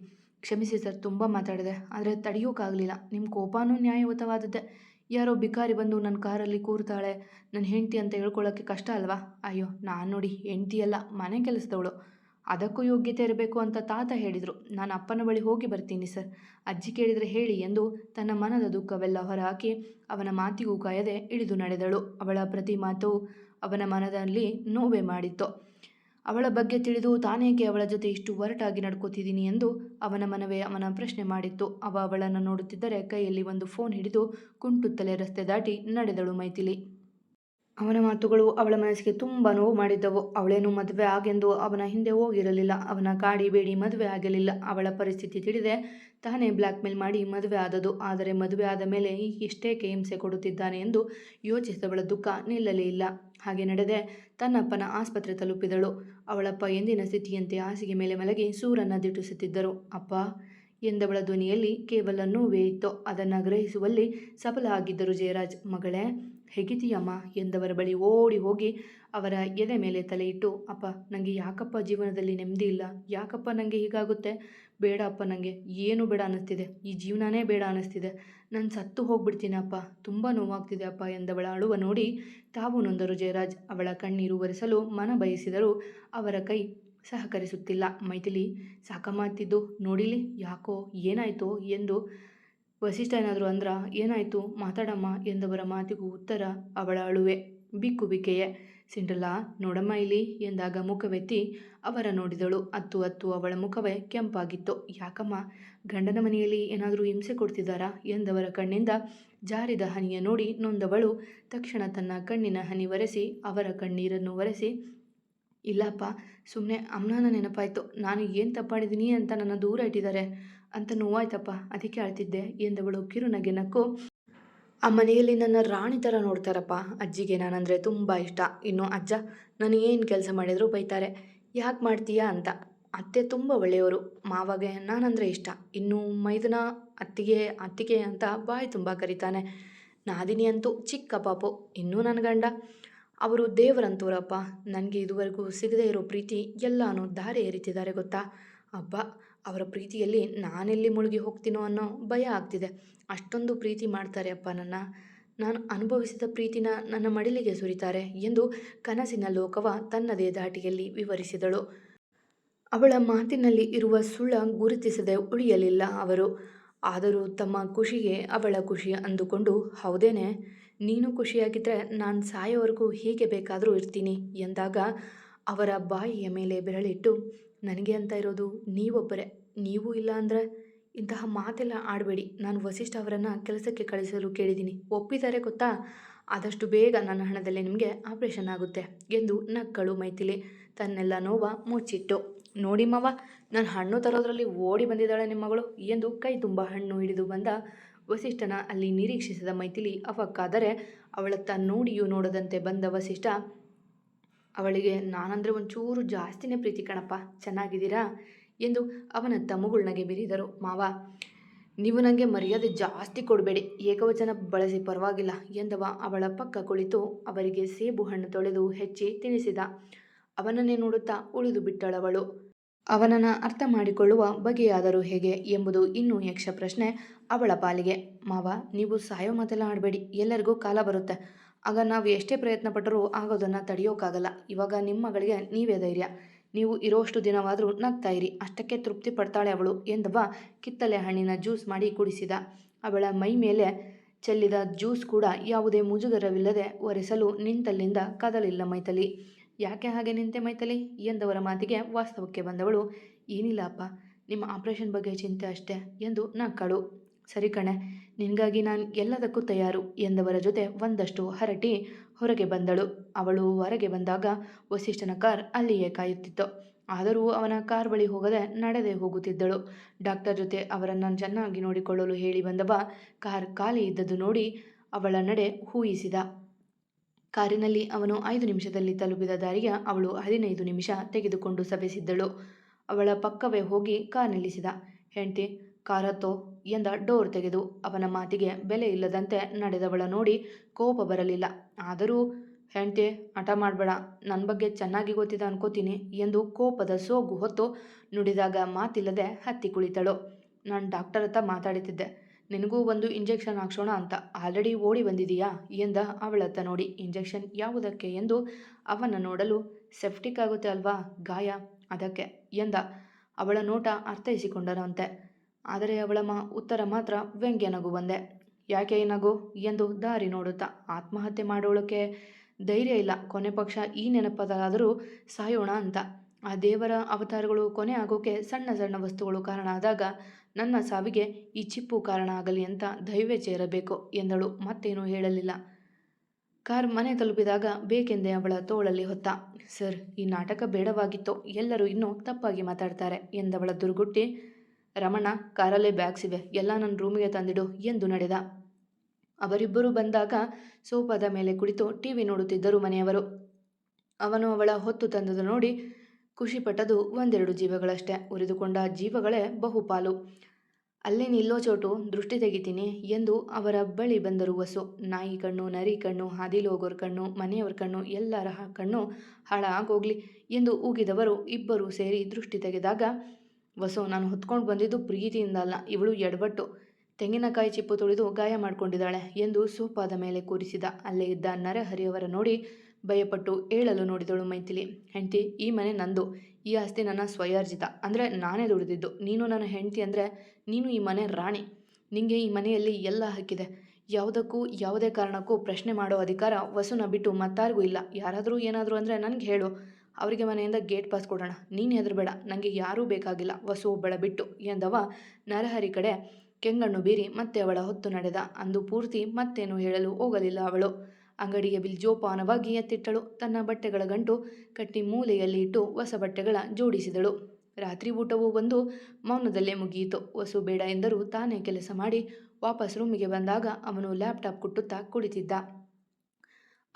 Speaker 1: ಕ್ಷಮಿಸಿ ಸರ್, ತುಂಬ ಮಾತಾಡಿದೆ. ಆದರೆ ತಡೆಯೋಕ್ಕಾಗಲಿಲ್ಲ ನಿಮ್ಮ ಕೋಪನೂ ನ್ಯಾಯಯುತವಾದದ್ದೇ. ಯಾರೋ ಬಿಕಾರಿ ಬಂದು ನನ್ನ ಕಾರಲ್ಲಿ ಕೂರ್ತಾಳೆ. ನನ್ನ ಹೆಂಡತಿ ಅಂತ ಹೇಳ್ಕೊಳ್ಳೋಕ್ಕೆ ಕಷ್ಟ ಅಲ್ವಾ? ಅಯ್ಯೋ, ನಾನು ನೋಡಿ ಹೆಂಡ್ತಿಯಲ್ಲ ಮನೆ ಕೆಲಸದವಳು. ಅದಕ್ಕೂ ಯೋಗ್ಯತೆ ಇರಬೇಕು ಅಂತ ತಾತ ಹೇಳಿದರು. ನಾನು ಅಪ್ಪನ ಬಳಿ ಹೋಗಿ ಬರ್ತೀನಿ ಸರ್. ಅಜ್ಜಿ ಕೇಳಿದರೆ ಹೇಳಿ ಎಂದು ತನ್ನ ಮನದ ದುಃಖವೆಲ್ಲ ಹೊರಹಾಕಿ ಅವನ ಮಾತಿಗೂ ಕಾಯದೆ ಇಳಿದು ನಡೆದಳು. ಅವಳ ಪ್ರತಿ ಮಾತು ಅವನ ಮನದಲ್ಲಿ ನೋವೆ ಮಾಡಿತ್ತು. ಅವಳ ಬಗ್ಗೆ ತಿಳಿದು ತಾನೇಕೆ ಅವಳ ಜೊತೆ ಇಷ್ಟು ಒರಟಾಗಿ ನಡ್ಕೋತಿದ್ದೀನಿ ಎಂದು ಅವನ ಮನವೇ ಅವನ ಪ್ರಶ್ನೆ ಮಾಡಿತ್ತು. ಅವ ಅವಳನ್ನು ನೋಡುತ್ತಿದ್ದರೆ ಕೈಯಲ್ಲಿ ಒಂದು ಫೋನ್ ಹಿಡಿದು ಕುಂಟುತ್ತಲೇ ರಸ್ತೆ ದಾಟಿ ನಡೆದಳು ಮೈಥಿಲಿ. ಅವನ ಮಾತುಗಳು ಅವಳ ಮನಸ್ಸಿಗೆ ತುಂಬ ನೋವು ಮಾಡಿದ್ದವು. ಅವಳೇನು ಮದುವೆ ಆಗೆಂದು ಅವನ ಹಿಂದೆ ಹೋಗಿರಲಿಲ್ಲ. ಅವನ ಕಾಡಿ ಬೇಡಿ ಮದುವೆ ಆಗಲಿಲ್ಲ ಅವಳ ಪರಿಸ್ಥಿತಿ ತಿಳಿದೆ ತಾನೇ ಬ್ಲ್ಯಾಕ್ ಮೇಲ್ ಮಾಡಿ ಮದುವೆ ಆದದು ಆದರೆ ಮದುವೆ ಆದ ಮೇಲೆ ಇಷ್ಟೇಕೆ ಹಿಂಸೆ ಕೊಡುತ್ತಿದ್ದಾನೆ ಎಂದು ಯೋಚಿಸಿದವಳ ದುಃಖ ನಿಲ್ಲಲೇ ಇಲ್ಲ. ಹಾಗೆ ನಡೆದೆ ತನ್ನಪ್ಪನ ಆಸ್ಪತ್ರೆ ತಲುಪಿದಳು. ಅವಳಪ್ಪ ಎಂದಿನ ಸ್ಥಿತಿಯಂತೆ ಹಾಸಿಗೆ ಮೇಲೆ ಮಲಗಿ ಸೂರನ್ನ ದಿಟ್ಟಿಸುತ್ತಿದ್ದರು. ಅಪ್ಪ ಎಂದವಳ ಧ್ವನಿಯಲ್ಲಿ ಕೇವಲ ನೋವೇ ಇತ್ತು. ಅದನ್ನು ಗ್ರಹಿಸುವಲ್ಲಿ ಸಫಲ ಆಗಿದ್ದರು ಜಯರಾಜ್. ಮಗಳೇ ಹೇಗಿದೀಯಮ್ಮ ಎಂದವರ ಬಳಿ ಓಡಿ ಹೋಗಿ ಅವರ ಎದೆ ಮೇಲೆ ತಲೆಯಿಟ್ಟು ಅಪ್ಪ ನನಗೆ ಯಾಕಪ್ಪ ಜೀವನದಲ್ಲಿ ನೆಮ್ಮದಿ ಇಲ್ಲ? ಯಾಕಪ್ಪ ನನಗೆ ಹೀಗಾಗುತ್ತೆ? ಬೇಡ ಅಪ್ಪ ನನಗೆ ಏನು ಬೇಡ ಅನ್ನಿಸ್ತಿದೆ. ಈ ಜೀವನನೇ ಬೇಡ ಅನ್ನಿಸ್ತಿದೆ. ನಾನು ಸತ್ತು ಹೋಗ್ಬಿಡ್ತೀನಿ ಅಪ್ಪ. ತುಂಬ ನೋವಾಗ್ತಿದೆ ಅಪ್ಪ ಎಂದವಳ ಅಳುವ ನೋಡಿ ತಾವು ನೊಂದರು ಜಯರಾಜ್. ಅವಳ ಕಣ್ಣೀರು ಒರೆಸಲು ಮನ ಬಯಸಿದರೂ ಅವರ ಕೈ ಸಹಕರಿಸುತ್ತಿಲ್ಲ. ಮೈಥಿಲಿ ಸಾಕಮಾತಿದ್ದು ನೋಡಿಲಿ, ಯಾಕೋ ಏನಾಯಿತೋ ಎಂದು ವಸಿಷ್ಠ ಏನಾದರೂ ಅಂದ್ರ, ಏನಾಯಿತು? ಮಾತಾಡಮ್ಮ ಎಂದವರ ಮಾತಿಗೂ ಉತ್ತರ ಅವಳ ಅಳುವೆ. ಬಿಕ್ಕು ಬಿಕ್ಕೆಯೇ. ಸಿಂಡ್ರಲಾ ನೋಡಮ್ಮ ಇಲ್ಲಿ ಎಂದಾಗ ಮುಖವೆತ್ತಿ ಅವರ ನೋಡಿದಳು. ಅತ್ತು ಅತ್ತು ಅವಳ ಮುಖವೇ ಕೆಂಪಾಗಿತ್ತು. ಯಾಕಮ್ಮ? ಗಂಡನ ಮನೆಯಲ್ಲಿ ಏನಾದರೂ ಹಿಂಸೆ ಕೊಡ್ತಿದ್ದಾರಾ ಎಂದವರ ಕಣ್ಣಿಂದ ಜಾರಿದ ಹನಿಯ ನೋಡಿ ನೊಂದವಳು ತಕ್ಷಣ ತನ್ನ ಕಣ್ಣಿನ ಹನಿ ಒರೆಸಿ ಅವರ ಕಣ್ಣೀರನ್ನು ಒರೆಸಿ, ಇಲ್ಲಪ್ಪ ಸುಮ್ಮನೆ ಅಮ್ಮನ ನೆನಪಾಯಿತು. ನಾನು ಏನು ತಪ್ಪಾಡಿದ್ದೀನಿ ಅಂತ ನನ್ನ ದೂರ ಇಟ್ಟಿದ್ದಾರೆ. ಅಂತ ನೋವಾಯ್ತಪ್ಪ. ಅದಕ್ಕೆ ಅಳ್ತಿದ್ದೆ. ಎಂದವಳು ಕಿರುನಗೆ ನಕ್ಕು, ಆ ಮನೆಯಲ್ಲಿ ನನ್ನ ರಾಣಿ ಥರ ನೋಡ್ತಾರಪ್ಪ. ಅಜ್ಜಿಗೆ ನಾನಂದರೆ ತುಂಬ ಇಷ್ಟ. ಇನ್ನು ಅಜ್ಜ, ನಾನು ಏನು ಕೆಲಸ ಮಾಡಿದರೂ ಬೈತಾರೆ. ಯಾಕೆ ಮಾಡ್ತೀಯಾ ಅಂತ. ಅತ್ತೆ ತುಂಬ ಒಳ್ಳೆಯವರು. ಮಾವಗೆ ನಾನಂದರೆ ಇಷ್ಟ. ಇನ್ನು ಮೈದನ ಅತ್ತಿಗೆ ಅತ್ತಿಗೆ ಅಂತ ಬಾಯಿ ತುಂಬ ಕರೀತಾನೆ. ನಾದಿನಿ ಅಂತೂ ಚಿಕ್ಕ ಪಾಪು. ಇನ್ನೂ ನನ್ನ ಗಂಡ. ಅವರು ದೇವರಂತೂರಪ್ಪ ನನಗೆ ಇದುವರೆಗೂ ಸಿಗದೇ ಇರೋ ಪ್ರೀತಿ ಎಲ್ಲನೂ ದಾರಿ ಎರಿತಿದ್ದಾರೆ ಗೊತ್ತಾ? ಅಬ್ಬ ಅವರ ಪ್ರೀತಿಯಲ್ಲಿ ನಾನೆಲ್ಲಿ ಮುಳುಗಿ ಹೋಗ್ತೀನೋ ಅನ್ನೋ ಭಯ ಆಗ್ತಿದೆ. ಅಷ್ಟೊಂದು ಪ್ರೀತಿ ಮಾಡ್ತಾರೆ, ಅಪ್ಪ, ನನ್ನ, ನಾನು ಅನುಭವಿಸಿದ ಪ್ರೀತಿನ ನನ್ನ ಮಡಿಲಿಗೆ ಸುರಿತಾರೆ ಎಂದು ಕನಸಿನ ಲೋಕವ ತನ್ನದೇ ದಾಟಿಯಲ್ಲಿ ವಿವರಿಸಿದಳು. ಅವಳ ಮಾತಿನಲ್ಲಿ ಇರುವ ಸುಳ್ಳ ಗುರುತಿಸದೆ ಉಳಿಯಲಿಲ್ಲ ಅವರು. ಆದರೂ ತಮ್ಮ ಖುಷಿಗೆ ಅವಳ ಖುಷಿ ಅಂದುಕೊಂಡು, ಹೌದೇನೆ, ನೀನು ಖುಷಿಯಾಗಿದ್ದರೆ ನಾನು ಸಾಯೋವರೆಗೂ ಹೀಗೆ ಬೇಕಾದರೂ ಇರ್ತೀನಿ ಎಂದಾಗ ಅವರ ಬಾಯಿಯ ಮೇಲೆ ಬೆರಳಿಟ್ಟು ನನಗೆ ಅಂತ ಇರೋದು ನೀವೊಬ್ಬರೇ. ನೀವು ಇಲ್ಲ ಅಂದರೆ ಇಂತಹ ಮಾತೆಲ್ಲ ಆಡಬೇಡಿ. ನಾನು ವಸಿಷ್ಠ ಅವರನ್ನು ಕೆಲಸಕ್ಕೆ ಕಳಿಸಲು ಕೇಳಿದ್ದೀನಿ. ಒಪ್ಪಿದ್ದಾರೆ ಗೊತ್ತಾ? ಆದಷ್ಟು ಬೇಗ ನನ್ನ ಹಣದಲ್ಲಿ ನಿಮಗೆ ಆಪ್ರೇಷನ್ ಆಗುತ್ತೆ ಎಂದು ನಕ್ಕಳು ಮೈಥಿಲಿ. ತನ್ನೆಲ್ಲ ನೋವ ಮುಚ್ಚಿಟ್ಟು, ನೋಡಿ ಮಾವ, ನಾನು ಹಣ್ಣು ತರೋದ್ರಲ್ಲಿ ಓಡಿ ಬಂದಿದ್ದಾಳೆ ನಿಮ್ಮ ಮಗಳು ಎಂದು ಕೈ ತುಂಬ ಹಣ್ಣು ಹಿಡಿದು ಬಂದ ವಸಿಷ್ಠನ ಅಲ್ಲಿ ನಿರೀಕ್ಷಿಸಿದ ಮೈಥಿಲಿ ಅವಕ್ಕಾದರೆ ಅವಳತ್ತ ನೋಡಿಯೂ ನೋಡದಂತೆ ಬಂದ ವಸಿಷ್ಠ ಅವಳಿಗೆ ನಾನಂದರೆ ಒಂಚೂರು ಜಾಸ್ತಿನೇ ಪ್ರೀತಿ ಕಣಪ್ಪ, ಚೆನ್ನಾಗಿದ್ದೀರಾ? ಎಂದು ಅವನ ಮುಗುಳ್ನಗೆ ಬಿರಿದರು. ಮಾವ, ನೀವು ನನಗೆ ಮರ್ಯಾದೆ ಜಾಸ್ತಿ ಕೊಡಬೇಡಿ, ಏಕವಚನ ಬಳಸಿ ಪರವಾಗಿಲ್ಲ ಎಂದವ ಅವಳ ಪಕ್ಕ ಕುಳಿತು ಅವರಿಗೆ ಸೇಬು ಹಣ್ಣು ತೊಳೆದು ಹೆಚ್ಚಿ ತಿನ್ನಿಸಿದ ಅವನನ್ನೇ ನೋಡುತ್ತಾ ಉಳಿದು ಬಿಟ್ಟಳವಳು. ಅವನನ್ನು ಅರ್ಥ ಮಾಡಿಕೊಳ್ಳುವ ಬಗೆಯಾದರೂ ಹೇಗೆ ಎಂಬುದು ಇನ್ನೂ ಯಕ್ಷ ಪ್ರಶ್ನೆ ಅವಳ ಪಾಲಿಗೆ. ಮಾವ, ನೀವು ಸಾಯೋ ಮಾತೆಲ್ಲ ಆಡಬೇಡಿ, ಎಲ್ಲರಿಗೂ ಕಾಲ ಬರುತ್ತೆ. ಆಗ ನಾವು ಎಷ್ಟೇ ಪ್ರಯತ್ನ ಪಟ್ಟರೂ ಆಗೋದನ್ನು ತಡೆಯೋಕ್ಕಾಗಲ್ಲ ಇವಾಗ ನಿಮ್ಮ ಮಗಳಿಗೆ ನೀವೇ ಧೈರ್ಯ. ನೀವು ಇರೋಷ್ಟು ದಿನವಾದರೂ ನಗ್ತಾ ಇರಿ. ಅಷ್ಟಕ್ಕೆ ತೃಪ್ತಿ ಪಡ್ತಾಳೆ ಅವಳು ಎಂದವ ಕಿತ್ತಲೆ ಹಣ್ಣಿನ ಜ್ಯೂಸ್ ಮಾಡಿ ಕುಡಿಸಿದ. ಅವಳ ಮೈ ಮೇಲೆ ಚೆಲ್ಲಿದ ಜ್ಯೂಸ್ ಕೂಡ ಯಾವುದೇ ಮುಜುಗರವಿಲ್ಲದೆ ಒರೆಸಲು ನಿಂತಲ್ಲಿಂದ ಕದಲಿಲ್ಲ ಮೈತಲಿ ಯಾಕೆ ಹಾಗೆ ನಿಂತೆ ಮೈತಲಿ ಎಂದವರ ಮಾತಿಗೆ ವಾಸ್ತವಕ್ಕೆ ಬಂದವಳು, ಏನಿಲ್ಲ ಅಪ್ಪ, ನಿಮ್ಮ ಆಪರೇಷನ್ ಬಗ್ಗೆ ಚಿಂತೆ ಅಷ್ಟೇ ಎಂದು ನಕ್ಕಳು. ಸರಿ ಕಣೆ ನಿನಗಾಗಿ ನಾನು ಎಲ್ಲದಕ್ಕೂ ತಯಾರು ಎಂದವರ ಜೊತೆ ಒಂದಷ್ಟು ಹರಟಿ ಹೊರಗೆ ಬಂದಳು. ಅವಳು ಹೊರಗೆ ಬಂದಾಗ ವಸಿಷ್ಠನ ಕಾರ್ ಅಲ್ಲಿಯೇ ಕಾಯುತ್ತಿತ್ತು. ಆದರೂ ಅವನ ಕಾರ್ ಬಳಿ ಹೋಗದೆ ನಡೆದೇ ಹೋಗುತ್ತಿದ್ದಳು. ಡಾಕ್ಟರ್ ಜೊತೆ ಅವರನ್ನು ಚೆನ್ನಾಗಿ ನೋಡಿಕೊಳ್ಳಲು ಹೇಳಿ ಬಂದವ ಕಾರ್ ಖಾಲಿ ಇದ್ದದ್ದು ನೋಡಿ ಅವಳ ನಡೆ ಹೂಯಿಸಿದ ಕಾರಿನಲ್ಲಿ ಅವನು ಐದು ನಿಮಿಷದಲ್ಲಿ ತಲುಪಿದ ದಾರಿಗೆ ಅವಳು ಹದಿನೈದು ನಿಮಿಷ ತೆಗೆದುಕೊಂಡು ಸಭೆಸಿದ್ದಳು ಅವಳ ಪಕ್ಕವೇ ಹೋಗಿ ಕಾರ್ ನಿಲ್ಲಿಸಿದ. ಹೆಂಡತಿ ಕಾರತ್ತೋ ಎಂದ ಡೋರ್ ತೆಗೆದು ಅವನ ಮಾತಿಗೆ ಬೆಲೆ ಇಲ್ಲದಂತೆ ನಡೆದವಳ ನೋಡಿ ಕೋಪ ಬರಲಿಲ್ಲ. ಆದರೂ, ಹೆಂಡತಿ, ಹಠ ಮಾಡಬೇಡ. ನನ್ನ ಬಗ್ಗೆ ಚೆನ್ನಾಗಿ ಗೊತ್ತಿದೆ ಅನ್ಕೋತೀನಿ ಎಂದು ಕೋಪದ ಸೋಗು ಹೊತ್ತು ನುಡಿದಾಗ ಮಾತಿಲ್ಲದೆ ಹತ್ತಿ ಕುಳಿತಳು. ನಾನು ಡಾಕ್ಟರ್ ಹತ್ರ ಮಾತಾಡುತ್ತಿದ್ದೆ ನಿನಗೂ ಒಂದು ಇಂಜೆಕ್ಷನ್ ಹಾಕ್ಸೋಣ ಅಂತ. ಆಲ್ರೆಡಿ ಓಡಿ ಬಂದಿದೀಯಾ? ಎಂದ ಅವಳತ್ತ ನೋಡಿ. ಇಂಜೆಕ್ಷನ್ ಯಾವುದಕ್ಕೆ? ಎಂದು ಅವನ ನೋಡಲು ಸೆಫ್ಟಿಕ್ ಆಗುತ್ತೆ ಅಲ್ವಾ? ಗಾಯ, ಅದಕ್ಕೆ, ಎಂದ ಅವಳ ನೋಟ ಅರ್ಥೈಸಿಕೊಂಡರಂತೆ ಆದರೆ ಅವಳ ಮಾ, ಉತ್ತರ ಮಾತ್ರ ವ್ಯಂಗ್ಯ ನಗು ಬಂದೆ. ಯಾಕೆ ಈ ನಗು? ಎಂದು ದಾರಿ ನೋಡುತ್ತಾ ಆತ್ಮಹತ್ಯೆ ಮಾಡೋಳಕ್ಕೆ ಧೈರ್ಯ ಇಲ್ಲ. ಕೊನೆ ಪಕ್ಷ ಈ ನೆನಪದಾದರೂ ಸಾಯೋಣ ಅಂತ. ಆ ದೇವರ ಅವತಾರಗಳು ಕೊನೆ ಆಗೋಕೆ ಸಣ್ಣ ಸಣ್ಣ ವಸ್ತುಗಳು ಕಾರಣ ಆದಾಗ ನನ್ನ ಸಾವಿಗೆ ಈ ಚಿಪ್ಪು ಕಾರಣ ಆಗಲಿ ಅಂತ ದೈವೇ ಸೇರಬೇಕು ಎಂದಳು. ಮತ್ತೇನೂ ಹೇಳಲಿಲ್ಲ. ಕಾರ್ ಮನೆ ತಲುಪಿದಾಗ ಬೇಕೆಂದೇ ಅವಳ ತೋಳಲ್ಲಿ ಹೊತ್ತ. ಸರ್, ಈ ನಾಟಕ ಬೇಡವಾಗಿತ್ತು. ಎಲ್ಲರೂ ಇನ್ನೂ ತಪ್ಪಾಗಿ ಮಾತಾಡ್ತಾರೆ ಎಂದವಳ ದುರ್ಗುಟ್ಟಿ ರಮಣ ಕಾರಲ್ಲೇ ಬ್ಯಾಗ್ಸ್ ಇವೆ. ಎಲ್ಲ ನನ್ನ ರೂಮಿಗೆ ತಂದಿಡು. ಎಂದು ನಡೆದ. ಅವರಿಬ್ಬರು ಬಂದಾಗ ಸೋಫಾದ ಮೇಲೆ ಕುಳಿತು ಟಿವಿ ನೋಡುತ್ತಿದ್ದರು ಮನೆಯವರು. ಅವನು ಅವಳ ಹೊತ್ತು ತಂದದು ನೋಡಿ ಖುಷಿಪಟ್ಟದು ಒಂದೆರಡು ಜೀವಗಳಷ್ಟೇ. ಉರಿದುಕೊಂಡ ಜೀವಗಳೇ ಬಹುಪಾಲು. ಅಲ್ಲೇ ನಿಲ್ಲೋ ಚೋಟು, ದೃಷ್ಟಿ ತೆಗಿತೀನಿ ಎಂದು ಅವರ ಬಳಿ ಬಂದರು ವಸು ನಾಯಿ ಕಣ್ಣು, ನರಿ ಕಣ್ಣು, ಹಾದಿಲು ಹೋಗೋರ ಕಣ್ಣು, ಮನೆಯವ್ರ ಕಣ್ಣು, ಎಲ್ಲರ ಕಣ್ಣು ಹಾಳಾಗೋಗ್ಲಿ ಎಂದು ಊಗಿದವರು ಇಬ್ಬರು ಸೇರಿ ದೃಷ್ಟಿ ತೆಗೆದಾಗ ವಸು, ನಾನು ಹೊತ್ಕೊಂಡು ಬಂದಿದ್ದು ಪ್ರೀತಿಯಿಂದ ಅಲ್ಲ ಇವಳು ಎಡಬಟ್ಟು ತೆಂಗಿನಕಾಯಿ ಚಿಪ್ಪು ತುಳಿದು ಗಾಯ ಮಾಡಿಕೊಂಡಿದ್ದಾಳೆ ಎಂದು ಸೋಪಾದ ಮೇಲೆ ಕೂರಿಸಿದ ಅಲ್ಲೇ ಇದ್ದ ನರಹರಿಯವರ ನೋಡಿ ಭಯಪಟ್ಟು ಏಳಲು ನೋಡಿದಳು ಮೈಥಿಲಿ. ಹೆಂಡತಿ, ಈ ಮನೆ ನಂದು. ಈ ಆಸ್ತಿ ನನ್ನ ಸ್ವಯಾರ್ಜಿತ. ಅಂದರೆ ನಾನೇ ದುಡಿದಿದ್ದು. ನೀನು ನನ್ನ ಹೆಂಡತಿ ಅಂದರೆ ನೀನು ಈ ಮನೆ ರಾಣಿ. ನಿಮಗೆ ಈ ಮನೆಯಲ್ಲಿ ಎಲ್ಲ ಹಕ್ಕಿದೆ. ಯಾವುದಕ್ಕೂ, ಯಾವುದೇ ಕಾರಣಕ್ಕೂ ಪ್ರಶ್ನೆ ಮಾಡೋ ಅಧಿಕಾರ ವಸುನ ಬಿಟ್ಟು ಮತ್ತಾರಿಗೂ ಇಲ್ಲ. ಯಾರಾದರೂ ಏನಾದರೂ ಅಂದರೆ ನನಗೆ ಹೇಳು. ಅವರಿಗೆ ಮನೆಯಿಂದ ಗೇಟ್ ಪಾಸ್ ಕೊಡೋಣ. ನೀನು ಹೆದರಬೇಡ. ನನಗೆ ಯಾರೂ ಬೇಕಾಗಿಲ್ಲ. ವಸು ಒಬ್ಬಳ ಬಿಟ್ಟು. ಎಂದವ ನರಹರಿ ಕಡೆ ಕೆಂಗಣ್ಣು ಬೀರಿ ಮತ್ತೆ ಅವಳ ಹೊತ್ತು ನಡೆದ. ಅಂದು ಪೂರ್ತಿ ಮತ್ತೇನು ಹೇಳಲು ಹೋಗಲಿಲ್ಲ ಅವಳು. ಅಂಗಡಿಯ ಬಿಲ್ ಜೋಪಾನವಾಗಿ ಎತ್ತಿಟ್ಟಳು. ತನ್ನ ಬಟ್ಟೆಗಳ ಗಂಟು ಕಟ್ಟಿ ಮೂಲೆಯಲ್ಲಿ ಇಟ್ಟು ಹೊಸ ಬಟ್ಟೆಗಳ ಜೋಡಿಸಿದಳು. ರಾತ್ರಿ ಊಟವೂ ಒಂದು ಮೌನದಲ್ಲೇ ಮುಗಿಯಿತು. ವಸು ಬೇಡ ಎಂದರೂ ತಾನೇ ಕೆಲಸ ಮಾಡಿ ವಾಪಸ್ ರೂಮಿಗೆ ಬಂದಾಗ ಅವನು ಲ್ಯಾಪ್ಟಾಪ್ ಕುಟ್ಟುತ್ತಾ ಕುಳಿತಿದ್ದ.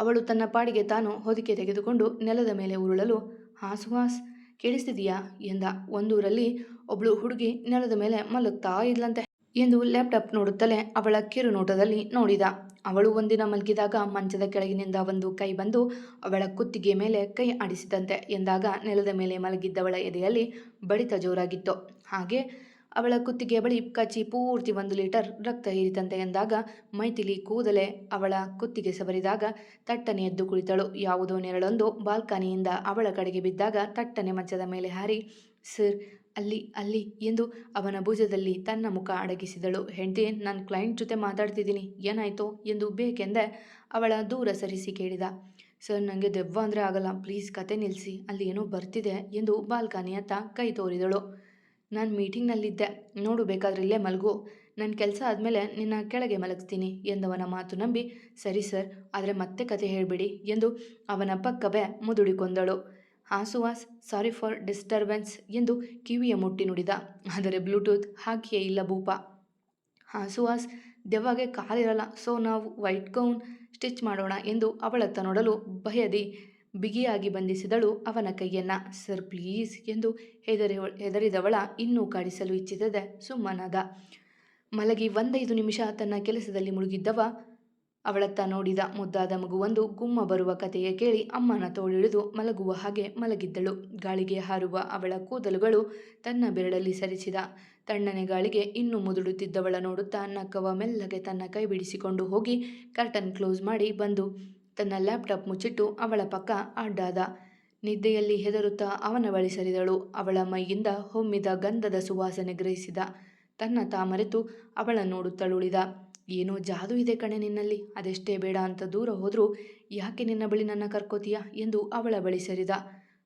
Speaker 1: ಅವಳು ತನ್ನ ಪಾಡಿಗೆ ತಾನು ಹೊದಿಕೆ ತೆಗೆದುಕೊಂಡು ನೆಲದ ಮೇಲೆ ಉರುಳಲು ಹಾಸುಹಾಸ್ ಕೇಳಿಸ್ತಿದೀಯಾ? ಎಂದ. ಒಂದೂರಲ್ಲಿ, ಒಬ್ಳು ಹುಡುಗಿ ನೆಲದ ಮೇಲೆ ಮಲಗ್ತಾ ಇದ್ಲಂತೆ ಎಂದು ಲ್ಯಾಪ್ಟಾಪ್ ನೋಡುತ್ತಲೇ ಅವಳ ಕಿರು ನೋಟದಲ್ಲಿ ನೋಡಿದ. ಅವಳು ಒಂದಿನ ಮಲಗಿದಾಗ ಮಂಚದ ಕೆಳಗಿನಿಂದ ಒಂದು ಕೈ ಬಂದು ಅವಳ ಕುತ್ತಿಗೆ ಮೇಲೆ ಕೈ ಆಡಿಸಿದಂತೆ ಎಂದಾಗ ನೆಲದ ಮೇಲೆ ಮಲಗಿದ್ದವಳ ಎದೆಯಲ್ಲಿ ಬಡಿತ ಜೋರಾಗಿತ್ತು. ಹಾಗೆ ಅವಳ ಕುತ್ತಿಗೆ ಬಳಿ ಕಚ್ಚಿ ಪೂರ್ತಿ ಒಂದು ಲೀಟರ್ ರಕ್ತ ಹೀರಿತಂತೆ ಎಂದಾಗ ಮೈಥಿಲಿ ಕೂದಲೆ ಅವಳ ಕುತ್ತಿಗೆ ಸವರಿದಾಗ ತಟ್ಟನೆ ಎದ್ದು ಕುಳಿತಳು. ಯಾವುದೋ ನೆರಳೊಂದು ಬಾಲ್ಕನಿಯಿಂದ ಅವಳ ಕಡೆಗೆ ಬಿದ್ದಾಗ ತಟ್ಟನೆ ಮಂಚದ ಮೇಲೆ ಹಾರಿ, ಸರ್, ಅಲ್ಲಿ ಅಲ್ಲಿ ಎಂದು ಅವನ ಭುಜದಲ್ಲಿ ತನ್ನ ಮುಖ ಅಡಗಿಸಿದಳು. ಹೆಂಡತಿ ನನ್ನ ಕ್ಲೈಂಟ್ ಜೊತೆ ಮಾತಾಡ್ತಿದ್ದೀನಿ, ಏನಾಯ್ತು? ಎಂದು ಬೇಕೆಂದೆ ಅವಳ ದೂರ ಸರಿಸಿ ಕೇಳಿದ. ಸರ್ ನನಗೆ ದೆವ್ವ ಅಂದರೆ ಆಗಲ್ಲ, ಪ್ಲೀಸ್ ಕತೆ ನಿಲ್ಲಿಸಿ ಅಲ್ಲಿ ಏನೋ ಬರ್ತಿದೆ ಎಂದು ಬಾಲ್ಕನಿಯತ್ತ ಕೈ ತೋರಿದಳು. ನಾನು ಮೀಟಿಂಗ್ನಲ್ಲಿದ್ದೆ ನೋಡು ಬೇಕಾದ್ರೆ ಇಲ್ಲೇ ಮಲಗು. ನನ್ನ ಕೆಲಸ ಆದಮೇಲೆ ನಿನ್ನ ಕೆಳಗೆ ಮಲಗಿಸ್ತೀನಿ ಎಂದವನ ಮಾತು ನಂಬಿ, ಸರಿ ಸರ್, ಆದರೆ ಮತ್ತೆ ಕತೆ ಹೇಳಬೇಡಿ ಎಂದು ಅವನ ಪಕ್ಕವೇ ಮುದುಡಿಕೊಂಡಳು ಆಸುವಾಸ್ ಸಾರಿ ಫಾರ್ ಡಿಸ್ಟರ್ಬೆನ್ಸ್ ಎಂದು ಕಿವಿಯ ಮುಟ್ಟಿ ನುಡಿದ. ಆದರೆ ಬ್ಲೂಟೂತ್ ಹಾಕಿಯೇ ಇಲ್ಲ ಭೂಪ. ಹಾಸುವಾಸ್ ದೆವ್ವಗೆ ಕಾಲಿರಲ್ಲ, ಸೊ ನಾವು ವೈಟ್ ಗೌನ್ ಸ್ಟಿಚ್ ಮಾಡೋಣ ಎಂದು ಅವಳತ್ತ ನೋಡಲು ಭಯದಿ ಬಿಗಿಯಾಗಿ ಬಂಧಿಸಿದಳು ಅವನ ಕೈಯನ್ನ. ಸರ್, ಪ್ಲೀಸ್, ಎಂದು ಹೆದರಿ ಹೆದರಿದವಳ ಇನ್ನೂ ಕಾಡಿಸಲು ಇಚ್ಛಿಸದೆ ಸುಮ್ಮನಾದ ಮಲಗಿ ಒಂದೈದು ನಿಮಿಷ ತನ್ನ ಕೆಲಸದಲ್ಲಿ ಮುಳುಗಿದ್ದವ, ಅವಳತ್ತ ನೋಡಿದ ಮುದ್ದಾದ ಮಗುವೊಂದು ಗುಮ್ಮ ಬರುವ ಕಥೆಯ ಕೇಳಿ ಅಮ್ಮನ ತೋಳಿಳಿದು ಮಲಗುವ ಹಾಗೆ ಮಲಗಿದ್ದಳು. ಗಾಳಿಗೆ ಹಾರುವ ಅವಳ ಕೂದಲುಗಳು ತನ್ನ ಬೆರಳಲ್ಲಿ ಸರಿಸಿದ ತಣ್ಣನೆ ಗಾಳಿಗೆ ಇನ್ನೂ ಮುದುಡುತ್ತಿದ್ದವಳ ನೋಡುತ್ತಾ ನಕ್ಕವ ಮೆಲ್ಲಗೆ ತನ್ನ ಕೈ ಬಿಡಿಸಿಕೊಂಡು ಹೋಗಿ ಕರ್ಟನ್ ಕ್ಲೋಸ್ ಮಾಡಿ ಬಂದು ತನ್ನ ಲ್ಯಾಪ್ಟಾಪ್ ಮುಚ್ಚಿಟ್ಟು ಅವಳ ಪಕ್ಕ ಅಡ್ಡಾದ ನಿದ್ದೆಯಲ್ಲಿ ಹೆದರುತ್ತಾ ಅವನ ಬಳಿ ಸರಿದಳು. ಅವಳ ಮೈಯಿಂದ ಹೊಮ್ಮಿದ ಗಂಧದ ಸುವಾಸನೆ ಗ್ರಹಿಸಿದ ತನ್ನ ತಾಮರೆತು ಅವಳ ನೋಡುತ್ತಳುಳಿದ ಏನೋ ಜಾದು ಇದೆ ಕಣೆ ನಿನ್ನಲ್ಲಿ. ಅದೆಷ್ಟೇ ಬೇಡ ಅಂತ ದೂರ ಹೋದರೂ ಯಾಕೆ ನಿನ್ನ ಬಳಿ ನನ್ನ ಕರ್ಕೋತೀಯ? ಎಂದು ಅವಳ ಬಳಿ ಸರಿದ.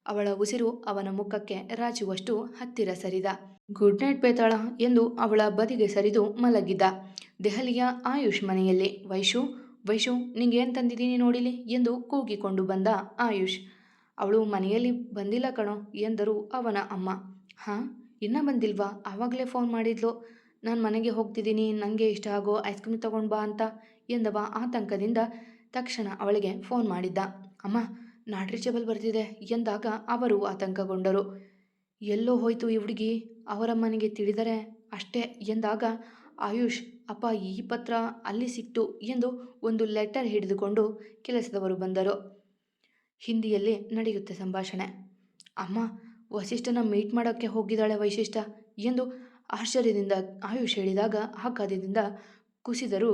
Speaker 1: ಅವಳ ಉಸಿರು ಅವನ ಮುಖಕ್ಕೆ ರಾಚುವಷ್ಟು ಹತ್ತಿರ ಸರಿದ. ಗುಡ್ ನೈಟ್ ಬೇತಾಳ ಎಂದು ಅವಳ ಬದಿಗೆ ಸರಿದು ಮಲಗಿದ ದೆಹಲಿಯ ಆಯುಷ್ ಮನೆಯಲ್ಲಿ. ವೈಶು ವೈಶು, ನಿಂಗೇನು ತಂದಿದ್ದೀನಿ ನೋಡಿಲಿ? ಎಂದು ಕೂಗಿಕೊಂಡು ಬಂದ ಆಯುಷ್. ಅವಳು ಮನೆಯಲ್ಲಿ ಬಂದಿಲ್ಲ ಕಣೋ ಎಂದರು ಅವನ ಅಮ್ಮ. ಹಾಂ, ಇನ್ನೂ ಬಂದಿಲ್ವಾ? ಆವಾಗಲೇ ಫೋನ್ ಮಾಡಿದ್ಲು. ನಾನು ಮನೆಗೆ ಹೋಗ್ತಿದ್ದೀನಿ ನನಗೆ ಇಷ್ಟ ಆಗೋ ಐಸ್ ಕ್ರೀಮ್ ತೊಗೊಂಡು ಬಾ ಅಂತ ಎಂದವ ಆತಂಕದಿಂದ ತಕ್ಷಣ ಅವಳಿಗೆ ಫೋನ್ ಮಾಡಿದ್ದ. ಅಮ್ಮ ನಾಟ್ ರೀಚಬಲ್ ಬರ್ತಿದೆ ಎಂದಾಗ ಅವರು ಆತಂಕಗೊಂಡರು. ಎಲ್ಲೋ ಹೋಯ್ತು ಈ ಹುಡುಗಿ? ಅವರ ಮನೆಗೆ ತಿಳಿದರೆ ಅಷ್ಟೇ ಎಂದಾಗ ಆಯುಷ್, ಅಪ್ಪ ಈ ಪತ್ರ ಅಲ್ಲಿ ಸಿಕ್ತು ಎಂದು ಒಂದು ಲೆಟರ್ ಹಿಡಿದುಕೊಂಡು ಕೆಲಸದವರು ಬಂದರು. ಹಿಂದಿಯಲ್ಲಿ ನಡೆಯುತ್ತೆ ಸಂಭಾಷಣೆ. ಅಮ್ಮ, ವಸಿಷ್ಠನ ಮೀಟ್ ಮಾಡೋಕ್ಕೆ ಹೋಗಿದ್ದಾಳೆ ವೈಶಿಷ್ಠ ಎಂದು ಆಶ್ಚರ್ಯದಿಂದ ಆಯುಷ್ ಹೇಳಿದಾಗ ಆಘಾತದಿಂದ ಕುಸಿದರು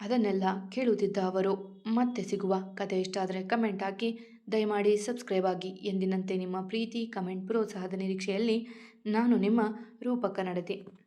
Speaker 1: ಅದನ್ನೆಲ್ಲ ಕೇಳುತ್ತಿದ್ದ ಅವರು, ಮತ್ತೆ ಸಿಗುವ ಕತೆ ಇಷ್ಟ ಆದರೆ ಕಮೆಂಟ್ ಹಾಕಿ. ದಯಮಾಡಿ ಸಬ್ಸ್ಕ್ರೈಬ್ ಆಗಿ ಎಂದಿನಂತೆ ನಿಮ್ಮ ಪ್ರೀತಿ ಕಮೆಂಟ್ ಪ್ರೋತ್ಸಾಹದ ನಿರೀಕ್ಷೆಯಲ್ಲಿ ನಾನು ನಿಮ್ಮ ರೂಪಕ ನಡತೆ.